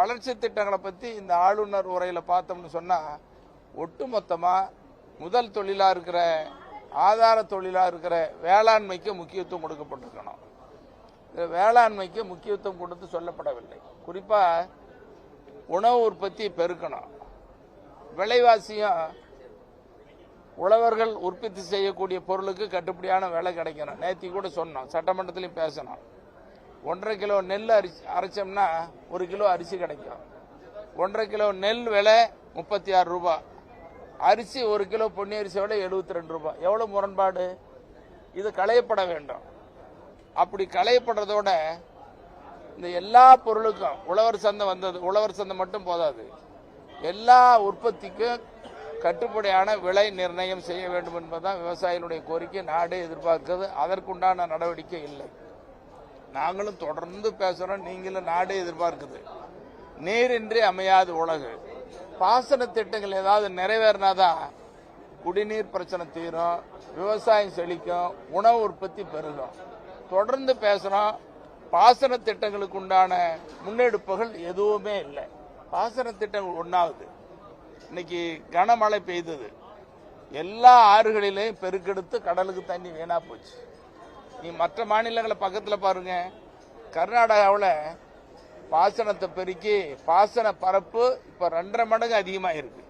வளர்ச்சி திட்டங்களை பற்றி இந்த ஆளுநர் உரையில் பார்த்தோம்னு சொன்னால் ஒட்டுமொத்தமாக முதல் தொழிலாக இருக்கிற ஆதார தொழிலாக இருக்கிற வேளாண்மைக்கு முக்கியத்துவம் கொடுக்கப்பட்டிருக்கணும். இந்த வேளாண்மைக்கு முக்கியத்துவம் கொடுத்து சொல்லப்படவில்லை. குறிப்பாக உணவு உற்பத்தி பெருக்கணும். விலைவாசியும் உழவர்கள் உற்பத்தி செய்யக்கூடிய பொருளுக்கு கட்டுப்படியான விலை கிடைக்கணும். நேத்தி கூட சொன்னோம் சட்டமன்றத்திலையும் பேசணும். ஒன்றரை கிலோ நெல் அரிசி அரைச்சோம்னா ஒரு கிலோ அரிசி கிடைக்கும். ஒன்றரை கிலோ நெல் விலை முப்பத்தி ஆறு ரூபா. அரிசி ஒரு கிலோ பொன்னி அரிசி விலை எழுபத்தி ரெண்டு ரூபாய் எவ்வளோ முரண்பாடு? இது களையப்பட வேண்டும். அப்படி களையப்படுறதோட இந்த எல்லா பொருளுக்கும் உழவர் சந்தை வந்தது உழவர் சந்தை மட்டும் போதாது. எல்லா உற்பத்திக்கும் கட்டுப்படியான விலை நிர்ணயம் செய்ய வேண்டும் என்பதுதான் விவசாயிகளுடைய கோரிக்கை. நாடே எதிர்பார்க்கிறது. அதற்குண்டான நடவடிக்கை இல்லை. நாங்களும் தொடர்ந்து பேசுகிறோம் நீங்களும் நாடே எதிர்பார்க்குது. நீரின்றி அமையாது உலகு. பாசன திட்டங்கள் ஏதாவது நிறைவேறினாதான் குடிநீர் பிரச்சனை தீரும் விவசாயம் செழிக்கும் உணவு உற்பத்தி பெருகும். தொடர்ந்து பேசுகிறோம் பாசன திட்டங்களுக்கு உண்டான முன்னெடுப்புகள் எதுவுமே இல்லை. பாசன திட்டங்கள் ஒன்றாவது இன்னைக்கு கனமழை பெய்தது. எல்லா ஆறுகளிலையும் பெருக்கெடுத்து கடலுக்கு தண்ணி வீணாக போச்சு. நீ மற்ற மாநிலங்களை பக்கத்தில் பாருங்க. கர்நாடகாவில் பாசனத்தை பெருக்கி பாசன பரப்பு இப்போ ரெண்டரை மடங்கு அதிகமாக இருக்கு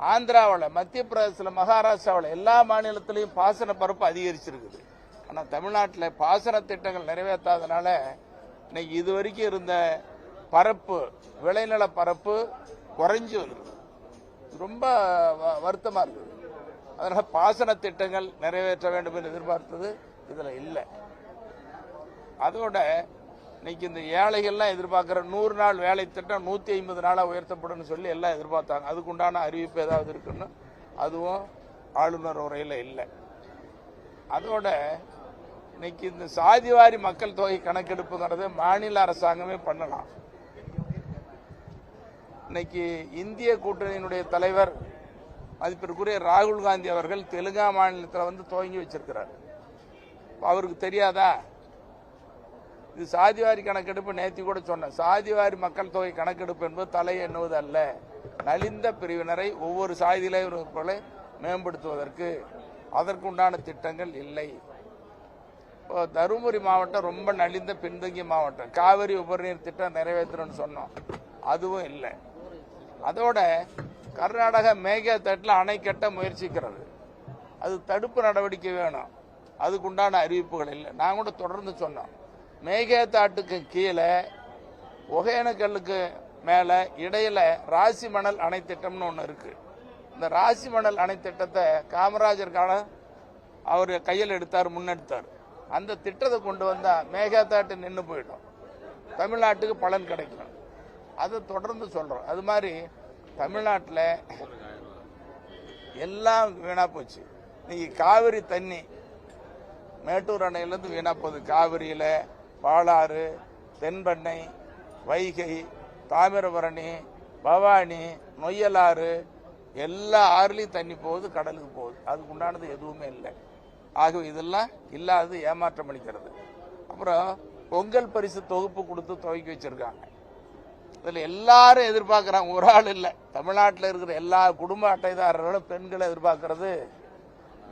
ஆந்திராவில் மத்திய பிரதேசத்தில் மகாராஷ்டிராவில் எல்லா மாநிலத்திலையும் பாசன பரப்பு அதிகரிச்சிருக்குது. ஆனால் தமிழ்நாட்டில் பாசன திட்டங்கள் நிறைவேற்றாதனால இன்னைக்கு இது வரைக்கும் இருந்த பரப்பு விளைநில பரப்பு குறைஞ்சு வருது. ரொம்ப வ- இருக்குது. அதனால் பாசன திட்டங்கள் நிறைவேற்ற வேண்டும் என்று எதிர்பார்த்தது இதில் இல்லை. அதோட இன்னைக்கு இந்த ஏழைகள்லாம் எதிர்பார்க்குற நூறு நாள் வேலை திட்டம் நூற்றி ஐம்பது நாளாக உயர்த்தப்படும் சொல்லி எல்லாம் எதிர்பார்த்தாங்க. அதுக்குண்டான அறிவிப்பு ஏதாவது இருக்குன்னு அதுவும் ஆளுநர் உரையில் இல்லை. அதோட இன்னைக்கு இந்த சாதிவாரி மக்கள் தொகை கணக்கெடுப்புங்கிறது மாநில அரசாங்கமே பண்ணலாம். இன்னைக்கு இந்திய கூட்டணியினுடைய தலைவர் மதிப்பிற்குரிய ராகுல் காந்தி அவர்கள் தெலுங்கா மாநிலத்தில் வந்து துவங்கி வச்சிருக்கிறார். அவருக்கு தெரியாதா? இது சாதிவாரி கணக்கெடுப்பு நேத்தி கூட சொன்னேன். சாதிவாரி மக்கள் தொகை கணக்கெடுப்பு என்பது தலை எண்ணுவது அல்ல நலிந்த பிரிவினரை ஒவ்வொரு சாதியிலே மேம்படுத்துவதற்கு அதற்குண்டான திட்டங்கள் இல்லை. இப்போ தருமபுரி மாவட்டம் ரொம்ப நலிந்த பின்தங்கிய மாவட்டம். காவிரி உபரிநீர் திட்டம் நிறைவேற்றணும்னு சொன்னோம். அதுவும் இல்லை. அதோட கர்நாடகா மேகத்தட்டில் அணை கட்ட முயற்சிக்கிறது. அது தடுப்பு நடவடிக்கை வேணும். அதுக்குண்டான அறிவிப்புகள் இல்லை. நான் கூட தொடர்ந்து சொன்னோம். மேகத்தாட்டுக்கு கீழே ஒகேனக்கல்லுக்கு மேலே இடையில ராசி மணல் அணை திட்டம்னு ஒன்று இருக்கு. இந்த ராசி மணல் அணை திட்டத்தை காமராஜர் காலம் அவர் கையில் எடுத்தார் முன்னெடுத்தார். அந்த திட்டத்தை கொண்டு வந்தால் மேகத்தாட்டு நின்று போயிடும். தமிழ்நாட்டுக்கு பலன் கிடைக்கும். அதை தொடர்ந்து சொல்கிறோம் அது மாதிரி தமிழ்நாட்டில் எல்லாம் வீணாக போச்சு. இன்னைக்கு காவிரி தண்ணி மேட்டூர் அணையிலேருந்து வீணாக போகுது. காவிரியில் பாலாறு தென்பெண்ணை வைகை தாமிரபரணி பவானி நொய்யலாறு எல்லா ஆறுலையும் தண்ணி போகுது கடலுக்கு போகுது. அதுக்கு உண்டானது எதுவுமே இல்லை. ஆகவே இதெல்லாம் இல்லாதது ஏமாற்றம் அளிக்கிறது. அப்புறம் பொங்கல் பரிசு தொகுப்பு கொடுத்து துவக்கி வச்சுருக்காங்க. இதில் எல்லாரும் எதிர்பார்க்குறாங்க. ஒரு ஆள் இல்லை. தமிழ்நாட்டில் இருக்கிற எல்லா குடும்ப அட்டைதாரர்களும் பெண்களை எதிர்பார்க்கறது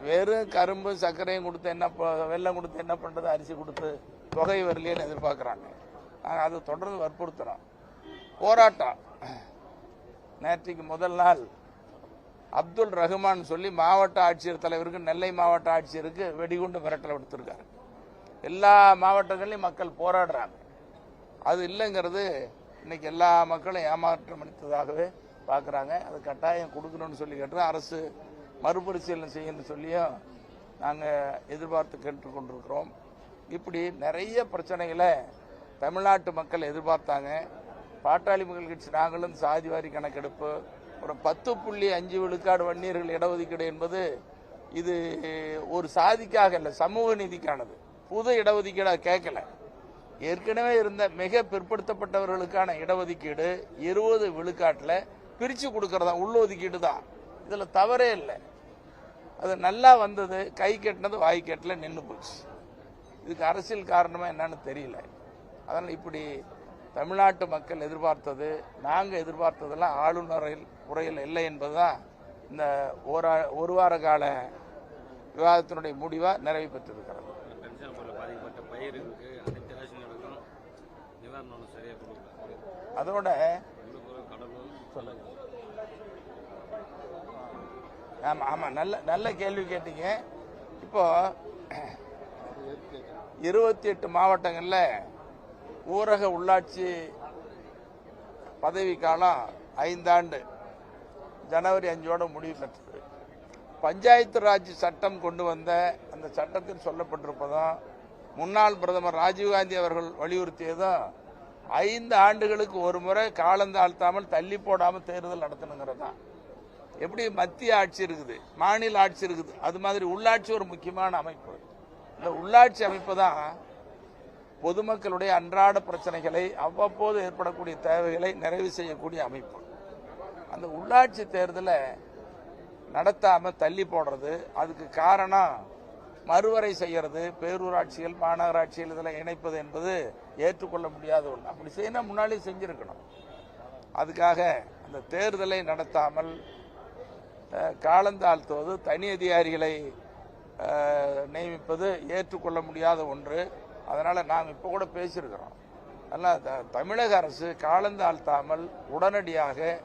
வெறும் கரும்பு சர்க்கரையும் கொடுத்து என்ன வெள்ளம் கொடுத்து என்ன பண்ணுறது அரிசி கொடுத்து தொகை வரலையேன்னு எதிர்பார்க்குறாங்க. நாங்கள் அதை தொடர்ந்து வற்புறுத்துகிறோம் போராட்டம். நேற்றைக்கு முதல் நாள் அப்துல் ரஹ்மான் சொல்லி மாவட்ட ஆட்சியர் தலைவருக்கு நெல்லை மாவட்ட ஆட்சியருக்கு வெடிகுண்டு மிரட்டல் விடுத்திருக்காரு. எல்லா மாவட்டங்களையும் மக்கள் போராடுறாங்க. அது இல்லைங்கிறது இன்னைக்கு எல்லா மக்களும் ஏமாற்றம் அளித்ததாகவே பார்க்குறாங்க. அது கட்டாயம் கொடுக்கணும்னு சொல்லி கேட்டு அரசு மறுபரிசீலனை செய்யணும்னு சொல்லியும் நாங்கள் எதிர்பார்த்து கேட்டுக்கொண்டிருக்கிறோம். இப்படி நிறைய பிரச்சனைகளை தமிழ்நாட்டு மக்கள் எதிர்பார்த்தாங்க. பாட்டாளி மக்கள் கட்சி நாங்களும் சாதிவாரி கணக்கெடுப்பு ஒரு பத்து புள்ளி அஞ்சு விழுக்காடு வன்னியர்கள் இடஒதுக்கீடு என்பது இது ஒரு சாதிக்காக இல்லை சமூக நீதிக்கானது. புது இடஒதுக்கீடாக கேட்கல. ஏற்கனவே இருந்த மிக பிற்படுத்தப்பட்டவர்களுக்கான இடஒதுக்கீடு இருபது விழுக்காட்டில் பிரித்து கொடுக்கறதா உள்ளொதுக்கீடு தான். இதில் தவறே இல்லை. அது நல்லா வந்தது கை கட்டினது வாய் கட்டல நின்று போச்சு. இதுக்கு அரசியல் காரணமா என்னன்னு தெரியல. அதனால் இப்படி தமிழ்நாட்டு மக்கள் எதிர்பார்த்தது நாங்கள் எதிர்பார்த்ததெல்லாம் ஆளுநரில் உரையில் இல்லை என்பதுதான் இந்த ஒரு ஒரு வார கால விவாதத்தினுடைய முடிவாக நிறைவு பெற்றிருக்கிறது. பென்ஷன் முறையில் ஆமாம் ஆமாம் நல்ல நல்ல கேள்வி கேட்டீங்க. இப்போ இருபத்தி எட்டு மாவட்டங்களில் ஊரக உள்ளாட்சி பதவி காலம் ஐந்தாண்டு. ஜனவரி அஞ்சோட முடிவு பெற்றது. பஞ்சாயத்து ராஜ் சட்டம் கொண்டு வந்த அந்த சட்டத்தில் சொல்லப்பட்டிருப்பதும் முன்னாள் பிரதமர் ராஜீவ்காந்தி அவர்கள் வலியுறுத்தியதும் ஐந்து ஆண்டுகளுக்கு ஒரு முறை காலந்தாழ்த்தாமல் தள்ளி போடாமல் தேர்தல் நடத்தணுங்கிறது தான் எப்படி மத்திய ஆட்சி இருக்குது மாநில ஆட்சி இருக்குது அது மாதிரி உள்ளாட்சி ஒரு முக்கியமான அமைப்பு. இந்த உள்ளாட்சி அமைப்பு தான் பொதுமக்களுடைய அன்றாட பிரச்சனைகளை அவ்வப்போது ஏற்படக்கூடிய தேவைகளை நிறைவு செய்யக்கூடிய அமைப்பு. அந்த உள்ளாட்சி தேர்தலை நடத்தாமல் தள்ளி போடுறது அதுக்கு காரணம் மறுவரை செய்கிறது பேரூராட்சிகள் மாநகராட்சிகள் இதில் இணைப்பது என்பது ஏற்றுக்கொள்ள முடியாத ஒன்று அப்படி செய்யணும் முன்னாலே செஞ்சுருக்கணும். அதுக்காக அந்த தேர்தலை நடத்தாமல் காலந்தாழ்த்துவது தனி அதிகாரிகளை நியமிப்பது ஏற்றுக்கொள்ள முடியாத ஒன்று. அதனால் நாம் இப்போ கூட பேசியிருக்கிறோம். அதனால் த- தமிழக அரசு காலந்தாழ்த்தாமல் உடனடியாக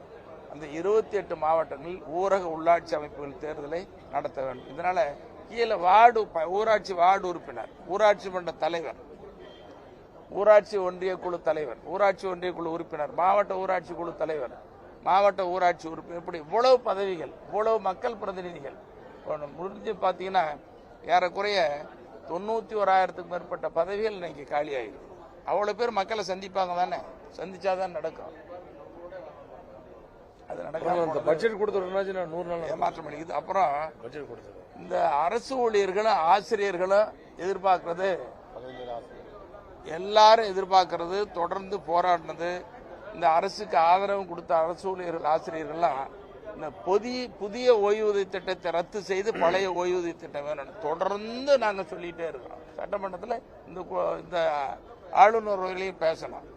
அந்த இருபத்தி எட்டு மாவட்டங்களில் ஊரக உள்ளாட்சி அமைப்புகள் தேர்தலை நடத்த வேண்டும். இதனால் கீழே வார்டு ப- ஊராட்சி வார்டு உறுப்பினர் ஊராட்சி மன்ற தலைவர் ஊராட்சி ஒன்றிய குழு தலைவர் ஊராட்சி ஒன்றிய குழு உறுப்பினர் மாவட்ட ஊராட்சி குழு தலைவர் மாவட்ட ஊராட்சி உறுப்பினர் இப்படி இவ்வளவு பதவிகள் இவ்வளவு மக்கள் பிரதிநிதிகள். முடிஞ்சு பார்த்தீங்கன்னா ஏறக்குறைய தொண்ணூற்றி ஓராயிரத்துக்கு மேற்பட்ட பதவிகள் இன்னைக்கு காலியாயிருக்கு. அவ்வளோ பேர் மக்களை சந்திப்பாங்க தானே? சந்திச்சாதான் நடக்கும். அது நடக்காம பட்ஜெட் கொடுத்துருந்தாச்சு நான் நூறு நாள் ஏமாற்றம் அளிக்குது அப்புறம் பட்ஜெட் இந்த அரசு ஊழியர்களும் ஆசிரியர்களும் எதிர்பார்க்கறது. எல்லாரும் எதிர்பார்க்கறது தொடர்ந்து போராடினது இந்த அரசுக்கு ஆதரவு கொடுத்த அரசு ஊழியர்கள் ஆசிரியர்கள்லாம் இந்த புதிய புதிய ஓய்வூதிய திட்டத்தை ரத்து செய்து பழைய ஓய்வூதிய திட்டம் வேணும் தொடர்ந்து நாங்கள் சொல்லிகிட்டே இருக்கிறோம் சட்டமன்றத்தில் இந்த இந்த ஆளுநர் வகையிலையும் பேசணும்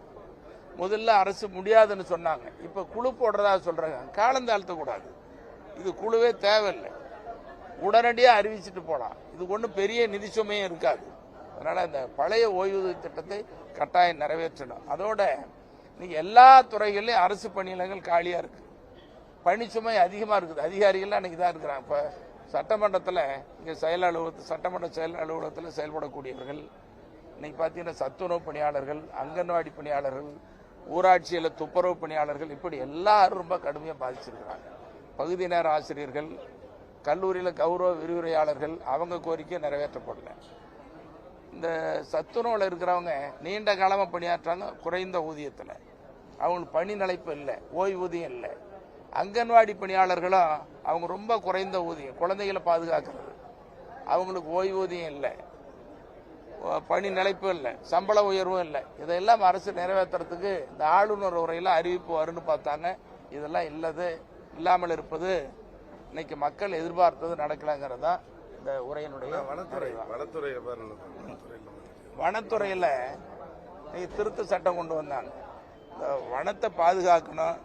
முதல்ல அரசு முடியாதுன்னு சொன்னாங்க. இப்போ குழு போடுறதா சொல்கிறாங்க காலம் தாழ்த்தக்கூடாது இது குழுவே தேவையில்லை. உடனடியாக அறிவிச்சிட்டு போகலாம் இது ஒன்றும் பெரிய நிதி சுமையும் இருக்காது. அதனால் இந்த பழைய ஓய்வூதிய திட்டத்தை கட்டாயம் நிறைவேற்றணும். அதோட இன்னைக்கு எல்லா துறைகளிலும் அரசு பணியிடங்கள் காலியாக இருக்கு. பணிச்சுமை அதிகமாக இருக்குது. அதிகாரிகள்லாம் அன்றைக்கி தான் இருக்கிறாங்க. இப்போ சட்டமன்றத்தில் இங்கே செயல் அலுவலகத்து சட்டமன்ற செயல் அலுவலகத்தில் செயல்படக்கூடியவர்கள் இன்னைக்கு பார்த்தீங்கன்னா சத்துணவு பணியாளர்கள் அங்கன்வாடி பணியாளர்கள் ஊராட்சியில் துப்புரவு பணியாளர்கள் இப்படி எல்லாரும் ரொம்ப கடுமையாக பாதிச்சிருக்கிறாங்க. பகுதி நேர ஆசிரியர்கள் கல்லூரியில் கௌரவ விரிவுரையாளர்கள் அவங்க கோரிக்கை நிறைவேற்றப்படல. இந்த சத்துணவில் இருக்கிறவங்க நீண்ட காலமாக பணியாற்றுறாங்க குறைந்த ஊதியத்தில். அவங்களுக்கு பணி நிலைப்பு இல்லை ஓய்வூதியம் இல்லை. அங்கன்வாடி பணியாளர்களும் அவங்க ரொம்ப குறைந்த ஊதியம் குழந்தைகளை பாதுகாக்கிறது. அவங்களுக்கு ஓய்வூதியம் இல்லை பணி நிலைப்பு இல்லை சம்பள உயர்வும் இல்லை. இதெல்லாம் அரசு நிறைவேற்றுறதுக்கு இந்த ஆளுநர் உரையில் அறிவிப்பு வரும்னு பார்த்தாங்க. இதெல்லாம் இல்லது இல்லாமல் இருப்பது இன்னைக்கு மக்கள் எதிர்பார்த்தது நடக்கலைங்கிறது தான் இந்த உரையினுடைய வனத்துறை நிறைவு. வனத்துறையில. திருத்த சட்டம் கொண்டு வந்தாங்க. வனத்தை பாதுகாக்கணும்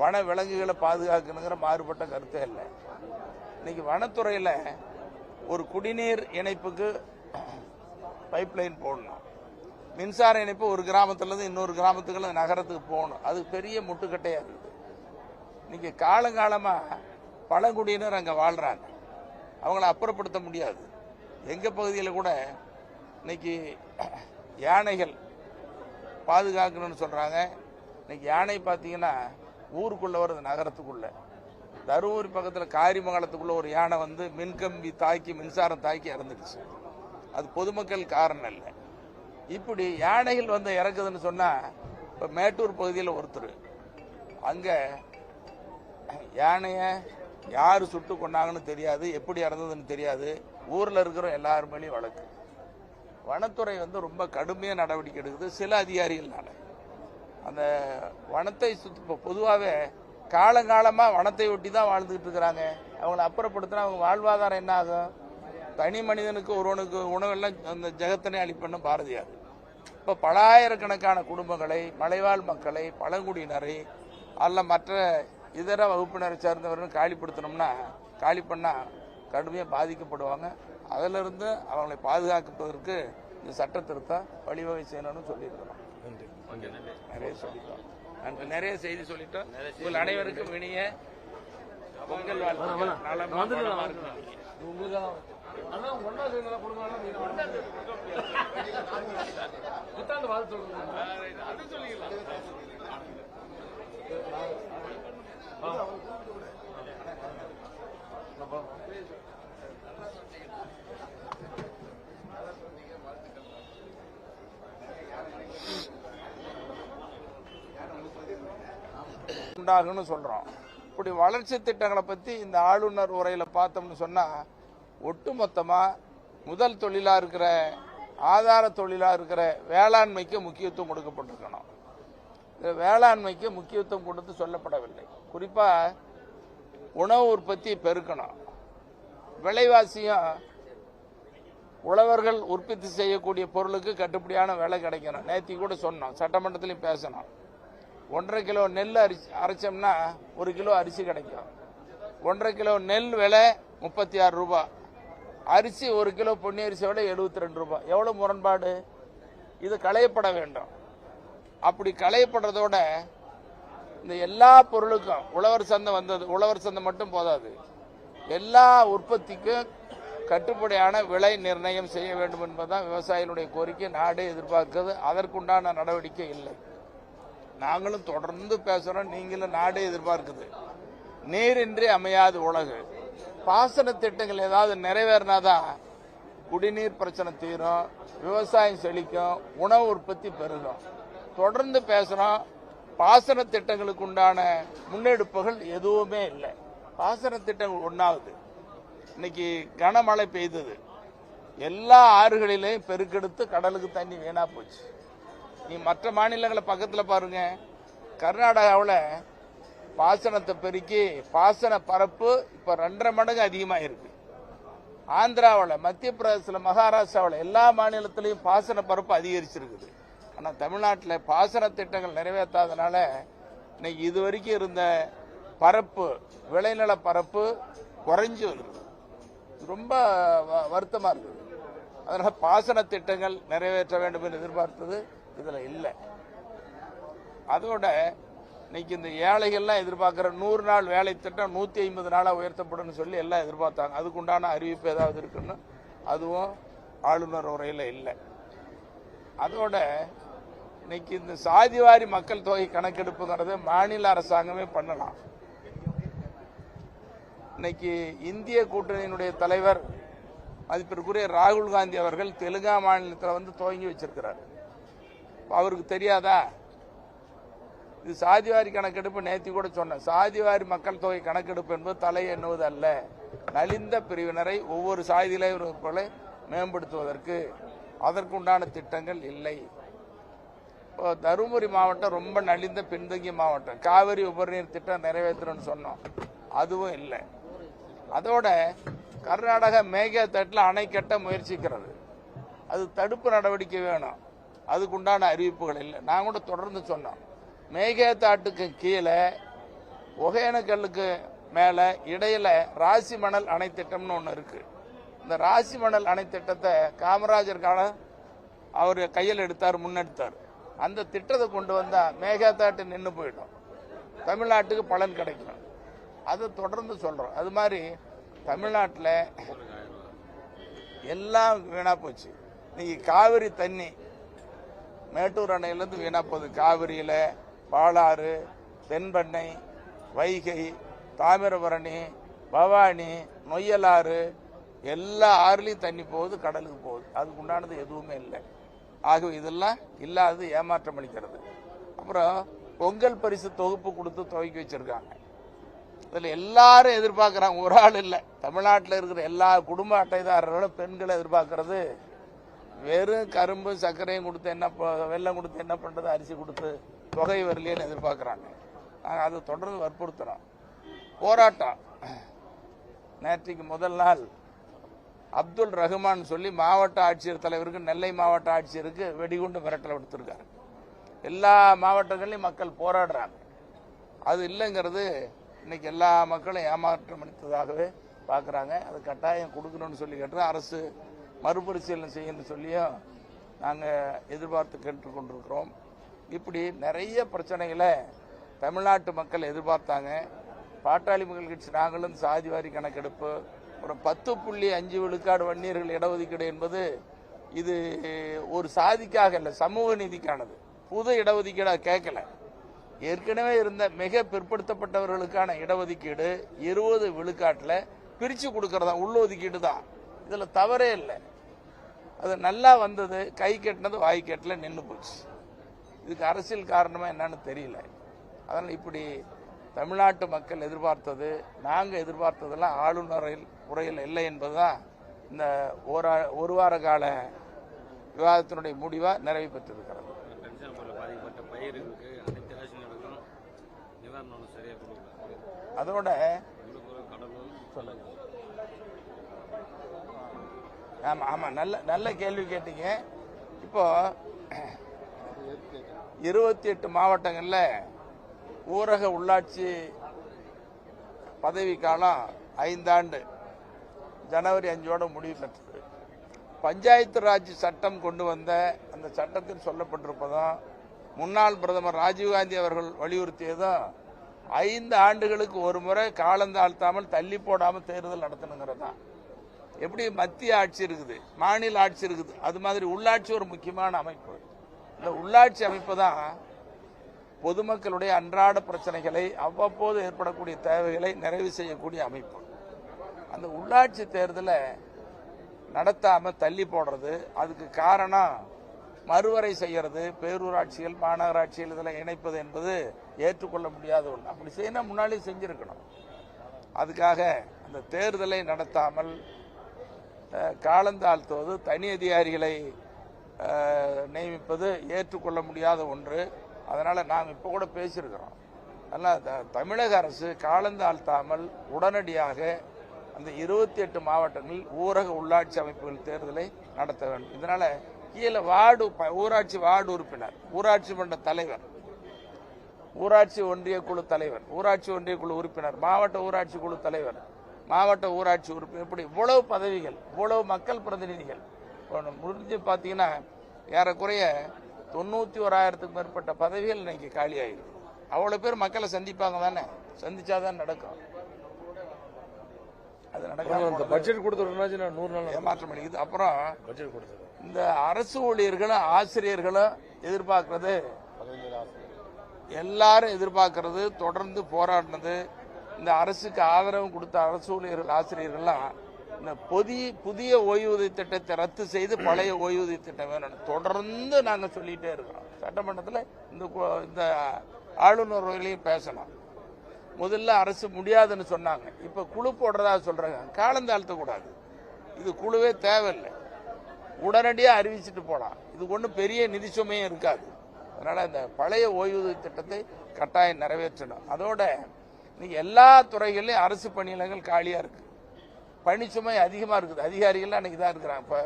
வன விலங்குகளை பாதுகாக்கணுங்கிற மாறுபட்ட கருத்தே இல்லை. இன்னைக்கு வனத்துறையில் ஒரு குடிநீர் இணைப்புக்கு பைப் லைன் போடணும். மின்சார இணைப்பு ஒரு கிராமத்துலேருந்து இன்னொரு கிராமத்துக்குள்ள நகரத்துக்கு போகணும். அது பெரிய முட்டுக்கட்டையாக இருக்குது. இன்னைக்கு காலங்காலமாக பழங்குடியினர் அங்கே வாழ்கிறாங்க அவங்கள அப்புறப்படுத்த முடியாது. எங்கள் பகுதியில் கூட இன்னைக்கு யானைகள் பாதுகாக்கணும்னு சொல்கிறாங்க இன்னைக்கு யானை பார்த்தீங்கன்னா ஊருக்குள்ளே வருது நகரத்துக்குள்ளே. தருமபுரி பக்கத்தில் காரிமங்கலத்துக்குள்ள ஒரு யானை வந்து மின்கம்பி தாக்கி மின்சாரம் தாக்கி இறந்துடுச்சு. அது பொதுமக்கள் காரணம் இல்லை. இப்படி யானைகள் வந்து இறக்குதுன்னு சொன்னால் இப்போ மேட்டூர் பகுதியில் ஒருத்தர் அங்கே யானையை யார் சுட்டு கொண்டாங்கன்னு தெரியாது எப்படி இறந்ததுன்னு தெரியாது. ஊரில் இருக்கிற எல்லாருமேலேயும் வழக்கு. வனத்துறை வந்து ரொம்ப கடுமையாக நடவடிக்கை எடுக்குது. சில அதிகாரிகள்னால அந்த வனத்தை சுற்றி இப்போ பொதுவாகவே காலங்காலமாக வனத்தை ஒட்டி தான் வாழ்ந்துக்கிட்டு இருக்கிறாங்க. அவங்கள அப்புறப்படுத்தினா அவங்க வாழ்வாதாரம் என்ன ஆகும்? தனி மனிதனுக்கு ஒருவனுக்கு உணவெல்லாம் அந்த ஜெகத்தனை அளிப்பண்ணும் பாரதியார். இப்போ பலாயிரக்கணக்கான குடும்பங்களை மலைவாழ் மக்களை பழங்குடியினரை அல்ல மற்ற இதர வகுப்பினரை சேர்ந்தவர்கள் காலிப்படுத்தினோம்னா காலி பண்ணால் கடுமையாக பாதிக்கப்படுவாங்க. அதிலிருந்து அவங்களை பாதுகாப்பதற்கு இந்த சட்டத்திருத்தம் வழிவகை செய்யணும்னு சொல்லியிருக்கிறோம். நிறைய சொல்லிட்டோம் நன்றி நிறைய செய்தி சொல்லிட்டோம் உங்கள் அனைவருக்கும் இனிய பொங்கல் புத்தாண்டு வாழ்த்து சொல்லுங்க உண்டாகும்னு சொல்கிறோம் இப்படி வளர்ச்சி திட்டங்களை பற்றி இந்த ஆளுநர் உரையில் பார்த்தோம்னு சொன்னால் ஒட்டுமொத்தமாக முதல் தொழிலாக இருக்கிற ஆதார தொழிலாக இருக்கிற வேளாண்மைக்கு முக்கியத்துவம் கொடுக்கப்பட்டிருக்கணும். இந்த வேளாண்மைக்கு முக்கியத்துவம் கொடுத்து சொல்லப்படவில்லை. குறிப்பாக உணவு உற்பத்தி பெருக்கணும். விலைவாசியும் உழவர்கள் உற்பத்தி செய்யக்கூடிய பொருளுக்கு கட்டுப்படியான விலை கிடைக்கணும். நேற்று கூட சொன்னோம் சட்டமன்றத்திலையும் பேசணும். ஒன்றரை கிலோ நெல் அரிசி அரைச்சோம்னா ஒரு கிலோ அரிசி கிடைக்கும். ஒன்றரை கிலோ நெல் விலை முப்பத்தி ஆறு ரூபா. அரிசி ஒரு கிலோ பொன்னி அரிசி விலை எழுபத்தி ரெண்டு ரூபாய் எவ்வளோ முரண்பாடு? இது களையப்பட வேண்டும். அப்படி களையப்படுறதோட இந்த எல்லா பொருளுக்கும் உழவர் சந்தை வந்தது உழவர் சந்தை மட்டும் போதாது. எல்லா உற்பத்திக்கும் கட்டுப்படியான விலை நிர்ணயம் செய்ய வேண்டும் என்பதுதான் விவசாயிகளுடைய கோரிக்கை. நாடே எதிர்பார்க்கிறது. அதற்குண்டான நடவடிக்கை இல்லை. நாங்களும் தொடர்ந்து பேசுறோம். நீங்களும் நாடே எதிர்பார்க்குது. நீரின்றி அமையாது உலகு. பாசன திட்டங்கள் ஏதாவது நிறைவேறினாதான் குடிநீர் பிரச்சனை தீரும் விவசாயம் செழிக்கும் உணவு உற்பத்தி பெருகும். தொடர்ந்து பேசுறோம். பாசன திட்டங்களுக்கு உண்டான முன்னெடுப்புகள் எதுவுமே இல்லை. பாசன திட்டங்கள் ஒன்றாவது இன்னைக்கு கனமழை பெய்தது. எல்லா ஆறுகளிலையும் பெருக்கெடுத்து கடலுக்கு தண்ணி வீணா போச்சு. நீ மற்ற மாநிலங்களை பக்கத்தில் பாருங்க. கர்நாடகாவில் பாசனத்தை பெருக்கி பாசன பரப்பு இப்போ ரெண்டரை மடங்கு அதிகமாக இருக்கு ஆந்திராவில் மத்திய பிரதேசத்தில் மகாராஷ்டிராவில் எல்லா மாநிலத்திலையும் பாசன பரப்பு அதிகரிச்சிருக்குது. ஆனால் தமிழ்நாட்டில் பாசன திட்டங்கள் நிறைவேற்றாதனால இன்னைக்கு இது வரைக்கும் இருந்த பரப்பு விளைநில பரப்பு குறைஞ்சு வருது. ரொம்ப வ- இருக்குது. அதனால் பாசன திட்டங்கள் நிறைவேற்ற வேண்டும் என்று எதிர்பார்த்தது இதில் இல்லை. அதோட இன்னைக்கு இந்த ஏழைகள்லாம் எதிர்பார்க்குற நூறு நாள் வேலை திட்டம் நூற்றி ஐம்பது நாளாக உயர்த்தப்படும்னு சொல்லி எல்லாம் எதிர்பார்த்தாங்க. அதுக்குண்டான அறிவிப்பு ஏதாவது இருக்குன்னு அதுவும் ஆளுநர் உரையில் இல்லை. அதோட இன்னைக்கு இந்த சாதிவாரி மக்கள் தொகை கணக்கெடுப்புங்கிறது மாநில அரசாங்கமே பண்ணலாம். இன்னைக்கு இந்திய கூட்டணியினுடைய தலைவர் மதிப்பிற்குரிய ராகுல் காந்தி அவர்கள் தெலுங்கா மாநிலத்தில் வந்து துவங்கி வச்சிருக்கிறார். அவருக்கு தெரியாதா? இது சாதிவாரி கணக்கெடுப்பு நேத்தி கூட சொன்னேன் சாதிவாரி மக்கள் தொகை கணக்கெடுப்பு என்பது தலை எண்ணுவது அல்ல நலிந்த பிரிவினரை ஒவ்வொரு சாதியிலே மேம்படுத்துவதற்கு அதற்குண்டான திட்டங்கள் இல்லை. இப்போ தருமபுரி மாவட்டம் ரொம்ப நலிந்த பின்தங்கிய மாவட்டம். காவிரி உபரிநீர் திட்டம் நிறைவேற்றணும்னு சொன்னோம். அதுவும் இல்லை. அதோட கர்நாடகா மேகத்தட்டில் அணை கட்ட முயற்சிக்கிறது. அது தடுப்பு நடவடிக்கை வேணும். அதுக்குண்டான அறிவிப்புகள் இல்லை. நான் கூட தொடர்ந்து சொன்னோம். மேகத்தாட்டுக்கு கீழே ஒகேனக்கல்லுக்கு மேலே இடையில ராசி மணல் அணை திட்டம்னு ஒன்று இருக்கு. இந்த ராசி மணல் அணை திட்டத்தை காமராஜர் காலம் அவர் கையில் எடுத்தார் முன்னெடுத்தார். அந்த திட்டத்தை கொண்டு வந்தால் மேகத்தாட்டு நின்று போயிடும். தமிழ்நாட்டுக்கு பலன் கிடைக்கும். அதை தொடர்ந்து சொல்கிறோம் அது மாதிரி தமிழ்நாட்டில் எல்லாம் வீணாக போச்சு. இன்னைக்கு காவிரி தண்ணி மேட்டூர் அணையிலேருந்து வீணா போகுது. காவிரியில் பாலாறு தென்பெண்ணை வைகை தாமிரபரணி பவானி நொய்யலாறு எல்லா ஆறுலையும் தண்ணி போகுது கடலுக்கு போகுது. அதுக்கு உண்டானது எதுவுமே இல்லை. ஆகவே இதெல்லாம் இல்லாதது ஏமாற்றம் அளிக்கிறது. அப்புறம் பொங்கல் பரிசு தொகுப்பு கொடுத்து துவக்கி வச்சிருக்காங்க. இதில் எல்லாரும் எதிர்பார்க்குறாங்க. ஒரு ஆள் இல்லை. தமிழ்நாட்டில் இருக்கிற எல்லா குடும்ப அட்டைதாரர்களும் பெண்களை எதிர்பார்க்கறது வெறும் கரும்பு சர்க்கரையும் கொடுத்து என்ன வெள்ளம் கொடுத்து என்ன பண்ணுறது அரிசி கொடுத்து தொகை வரலையேன்னு எதிர்பார்க்குறாங்க. நாங்கள் அது தொடர்ந்து வற்புறுத்துகிறோம் போராட்டம். நேற்றைக்கு முதல் நாள் அப்துல் ரஹ்மான் சொல்லி மாவட்ட ஆட்சியர் தலைவருக்கு நெல்லை மாவட்ட ஆட்சியருக்கு வெடிகுண்டு மிரட்டல் விடுத்திருக்காரு. எல்லா மாவட்டங்கள்லையும் மக்கள் போராடுறாங்க. அது இல்லைங்கிறது இன்னைக்கு எல்லா மக்களும் ஏமாற்றம் அளித்ததாகவே பார்க்குறாங்க அது கட்டாயம் கொடுக்கணும்னு சொல்லி கேட்டு அரசு மறுபரிசீலனை செய்யணும்னு சொல்லியும் நாங்கள் எதிர்பார்த்து கேட்டுக்கொண்டிருக்கிறோம். இப்படி நிறைய பிரச்சனைகளை தமிழ்நாட்டு மக்கள் எதிர்பார்த்தாங்க. பாட்டாளி மக்கள் கட்சி நாங்களும் சாதிவாரி கணக்கெடுப்பு ஒரு பத்து புள்ளி அஞ்சு விழுக்காடு வன்னியர்கள் இடஒதுக்கீடு என்பது இது ஒரு சாதிக்காக இல்லை சமூக நீதிக்கானது. புது இடஒதுக்கீடாக கேட்கல. ஏற்கனவே இருந்த மிக பிற்படுத்தப்பட்டவர்களுக்கான இடஒதுக்கீடு இருபது விழுக்காட்டில் பிரித்து கொடுக்கறதா உள்ளொதுக்கீடு தான். இதில் தவறே இல்லை. அது நல்லா வந்தது கை கட்டினது வாய் கட்டல நின்று போச்சு. இதுக்கு அரசியல் காரணமா என்னன்னு தெரியல. அதனால் இப்படி தமிழ்நாட்டு மக்கள் எதிர்பார்த்தது நாங்கள் எதிர்பார்த்ததெல்லாம் ஆளுநரில் உரையில் இல்லை என்பதுதான் இந்த ஒரு ஒரு வார கால விவாதத்தினுடைய முடிவாக நிறைவு பெற்றிருக்கிறது. பென்ஷன் பொருள் ஆமாம் ஆமாம் நல்ல நல்ல கேள்வி கேட்டீங்க. இப்போ இருபத்தி எட்டு மாவட்டங்களில் ஊரக உள்ளாட்சி பதவி காலம் ஐந்தாண்டு. ஜனவரி அஞ்சோட முடிவு பெற்றது பஞ்சாயத்து ராஜ் சட்டம் கொண்டு வந்த அந்த சட்டத்தில் சொல்லப்பட்டிருப்பதும் முன்னாள் பிரதமர் ராஜீவ்காந்தி அவர்கள் வலியுறுத்தியதும் ஐந்து ஆண்டுகளுக்கு ஒரு முறை காலந்தாழ்த்தாமல் தள்ளி போடாமல் தேர்தல் நடத்தணுங்கிறது தான் எப்படி மத்திய ஆட்சி இருக்குது மாநில ஆட்சி இருக்குது அது மாதிரி உள்ளாட்சி ஒரு முக்கியமான அமைப்பு. இந்த உள்ளாட்சி அமைப்பு தான் பொதுமக்களுடைய அன்றாட பிரச்சனைகளை அவ்வப்போது ஏற்படக்கூடிய தேவைகளை நிறைவு செய்யக்கூடிய அமைப்பு. அந்த உள்ளாட்சி தேர்தலை நடத்தாமல் தள்ளி போடுறது அதுக்கு காரணம் மறுவரை செய்கிறது பேரூராட்சிகள் மாநகராட்சிகள் இதில் இணைப்பது என்பது ஏற்றுக்கொள்ள முடியாத ஒன்று அப்படி செய்யணும் முன்னாலே செஞ்சுருக்கணும். அதுக்காக அந்த தேர்தலை நடத்தாமல் காலந்தாழ்த்துவது தனி அதிகாரிகளை நியமிப்பது ஏற்றுக்கொள்ள முடியாத ஒன்று. அதனால் நாம் இப்போ கூட பேசியிருக்கிறோம். அதனால் த- தமிழக அரசு காலந்தாழ்த்தாமல் உடனடியாக அந்த இருபத்தி எட்டு மாவட்டங்களில் ஊரக உள்ளாட்சி அமைப்புகள் தேர்தலை நடத்த வேண்டும். இதனால் கீழே வார்டு ப- ஊராட்சி வார்டு உறுப்பினர் ஊராட்சி மன்ற தலைவர் ஊராட்சி ஒன்றிய குழு தலைவர் ஊராட்சி ஒன்றிய குழு உறுப்பினர் மாவட்ட ஊராட்சி குழு தலைவர் மாவட்ட ஊராட்சி உறுப்பினர் இப்படி இவ்வளவு பதவிகள் இவ்வளவு மக்கள் பிரதிநிதிகள். முடிஞ்சு பார்த்தீங்கன்னா ஏறக்குறைய தொண்ணூற்றி ஓராயிரத்துக்கு மேற்பட்ட பதவிகள் இன்னைக்கு காலியாயிருக்கு. அவ்வளோ பேர் மக்களை சந்திப்பாங்க தானே? சந்திச்சாதான் நடக்கும். அது இந்த நடக்காம பட்ஜெட் கொடுத்துருந்தாச்சு நான் நூறு நாள் ஏமாற்றம் அளிக்குது அப்புறம் பட்ஜெட் கொடுத்தது இந்த அரசு ஊழியர்களும் ஆசிரியர்களும் எதிர்பார்க்கறது. எல்லாரும் எதிர்பார்க்கறது தொடர்ந்து போராடினது இந்த அரசுக்கு ஆதரவு கொடுத்த அரசு ஊழியர்கள் ஆசிரியர்கள்லாம் இந்த புதிய புதிய ஓய்வூதிய திட்டத்தை ரத்து செய்து பழைய ஓய்வூதிய திட்டம் வேணும் தொடர்ந்து நாங்கள் சொல்லிகிட்டே இருக்கிறோம். சட்டமன்றத்தில் இந்த இந்த ஆளுநர் பேசணும். முதல்ல அரசு முடியாதுன்னு சொன்னாங்க. இப்போ குழு போடுறதா சொல்கிறாங்க காலம் தாழ்த்தக்கூடாது இது குழுவே தேவையில்லை. உடனடியாக அறிவிச்சிட்டு போகலாம் இது ஒன்றும் பெரிய நிதி சுமையும் இருக்காது. அதனால் இந்த பழைய ஓய்வூதிய திட்டத்தை கட்டாயம் நிறைவேற்றணும். அதோட இன்னைக்கு எல்லா துறைகளிலும் அரசு பணியிடங்கள் காலியாக இருக்கு. பணிச்சுமை அதிகமாக இருக்குது. அதிகாரிகள்லாம் அன்னைக்கு தான் இருக்கிறாங்க. இப்போ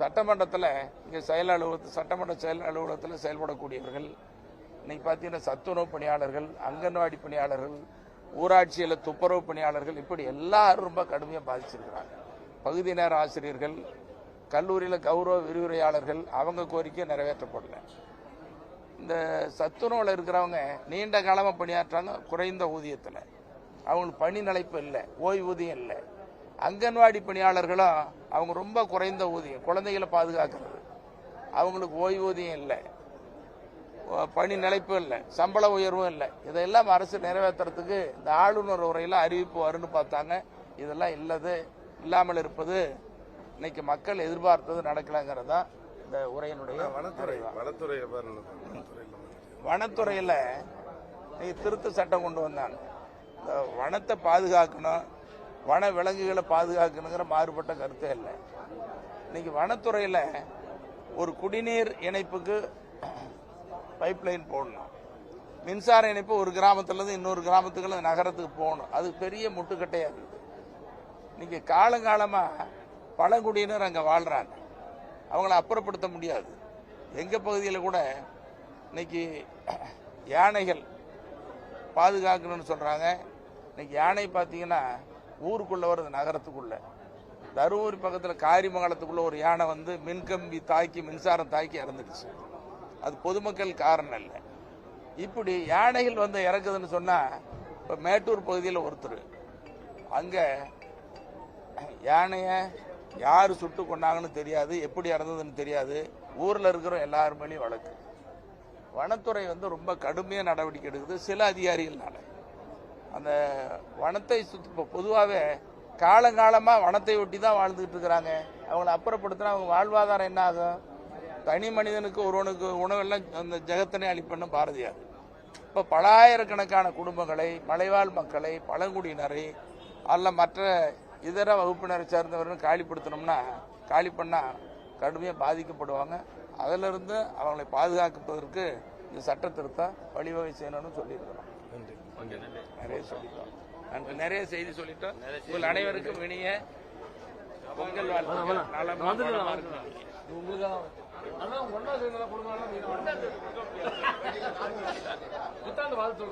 சட்டமன்றத்தில் இங்கே செயல் அலுவலகத்து சட்டமன்ற செயல் அலுவலகத்தில் செயல்படக்கூடியவர்கள் இன்னைக்கு பார்த்தீங்கன்னா சத்துணவு பணியாளர்கள் அங்கன்வாடி பணியாளர்கள் ஊராட்சியில் துப்புரவு பணியாளர்கள் இப்படி எல்லாரும் ரொம்ப கடுமையாக பாதிச்சிருக்கிறாங்க. பகுதி நேர ஆசிரியர்கள் கல்லூரியில் கௌரவ விரிவுரையாளர்கள் அவங்க கோரிக்கை நிறைவேற்றப்படலை. இந்த சத்துணவில் இருக்கிறவங்க நீண்ட காலமாக பணியாற்றாங்க குறைந்த ஊதியத்தில். அவங்களுக்கு பணி நிலைப்பு இல்லை ஓய்வூதியம் இல்லை. அங்கன்வாடி பணியாளர்களும் அவங்க ரொம்ப குறைந்த ஊதியம் குழந்தைகளை பாதுகாக்கிறது. அவங்களுக்கு ஓய்வூதியம் இல்லை பணி நிலைப்பு இல்லை சம்பள உயர்வும் இல்லை. இதெல்லாம் அரசு நிறைவேற்றுறதுக்கு இந்த ஆளுநர் உரையில் அறிவிப்பு வரும்னு பார்த்தாங்க. இதெல்லாம் இல்லது இல்லாமல் இருப்பது இன்னைக்கு மக்கள் எதிர்பார்த்தது நடக்கலைங்கிறது தான் இந்த உரையினுடைய வனத்துறை வனத்துறையில் திருத்த சட்டம் கொண்டு வந்தாங்க இந்த வனத்தை பாதுகாக்கணும் வன விலங்குகளை பாதுகாக்கணுங்கிற மாறுபட்ட கருத்தே இல்லை. இன்னைக்கு வனத்துறையில் ஒரு குடிநீர் இணைப்புக்கு பைப் லைன் போடணும். மின்சார இணைப்பு ஒரு கிராமத்துலேருந்து இன்னொரு கிராமத்துக்கு நகரத்துக்கு போகணும். அது பெரிய முட்டுக்கட்டையாக இருக்குது. இன்னைக்கு காலங்காலமாக பழங்குடியினர் அங்கே வாழ்றாங்க. அவங்கள அப்புறப்படுத்த முடியாது. எங்கள் பகுதியில் கூட இன்னைக்கு யானைகள் பாதுகாக்கணும்னு சொல்கிறாங்க இன்னைக்கு யானை பார்த்தீங்கன்னா ஊருக்குள்ளே வருது நகரத்துக்குள்ளே. தருமபுரி பக்கத்தில் காரிமங்கலத்துக்குள்ள ஒரு யானை வந்து மின்கம்பி தாக்கி மின்சாரம் தாக்கி இறந்துடுச்சு. அது பொதுமக்கள் காரணம் இல்லை. இப்படி யானைகள் வந்து இறக்குதுன்னு சொன்னால் இப்போ மேட்டூர் பகுதியில் ஒருத்தர். அங்கே யானையை யார் சுட்டு கொண்டாங்கன்னு தெரியாது எப்படி இறந்ததுன்னு தெரியாது. ஊரில் இருக்கிற எல்லார் மேலேயும் வழக்கு. வனத்துறை வந்து ரொம்ப கடுமையாக நடவடிக்கை எடுக்குது. சில அதிகாரிகள்னால. அந்த வனத்தை சுத்தி இப்போ பொதுவாகவே காலங்காலமாக வனத்தை ஒட்டி தான் வாழ்ந்துகிட்டு இருக்கிறாங்க. அவங்கள அப்புறப்படுத்தினா அவங்க வாழ்வாதாரம் என்ன ஆகும்? தனி மனிதனுக்கு ஒருவனுக்கு உணவெல்லாம் அந்த ஜெகத்தனை அளிப்பண்ணு பாரதியார். இப்போ பலாயிரக்கணக்கான குடும்பங்களை மலைவாழ் மக்களை பழங்குடியினரை அல்ல மற்ற இதர வகுப்பினரை சேர்ந்தவர்கள் காலிப்படுத்தணும்னா காலி பண்ணால் கடுமையாக பாதிக்கப்படுவாங்க. அதிலிருந்து அவங்களை பாதுகாப்பதற்கு இந்த சட்ட திருத்தம் வழிவகை செய்யணும்னு சொல்லியிருக்கிறோம். நிறைய சொல்லிட்டோம். நன்றி. நிறைய செய்தி சொல்லிட்டோம். உங்கள் அனைவருக்கும் இனிய பொங்கல் புத்தாண்டு வாழ்த்து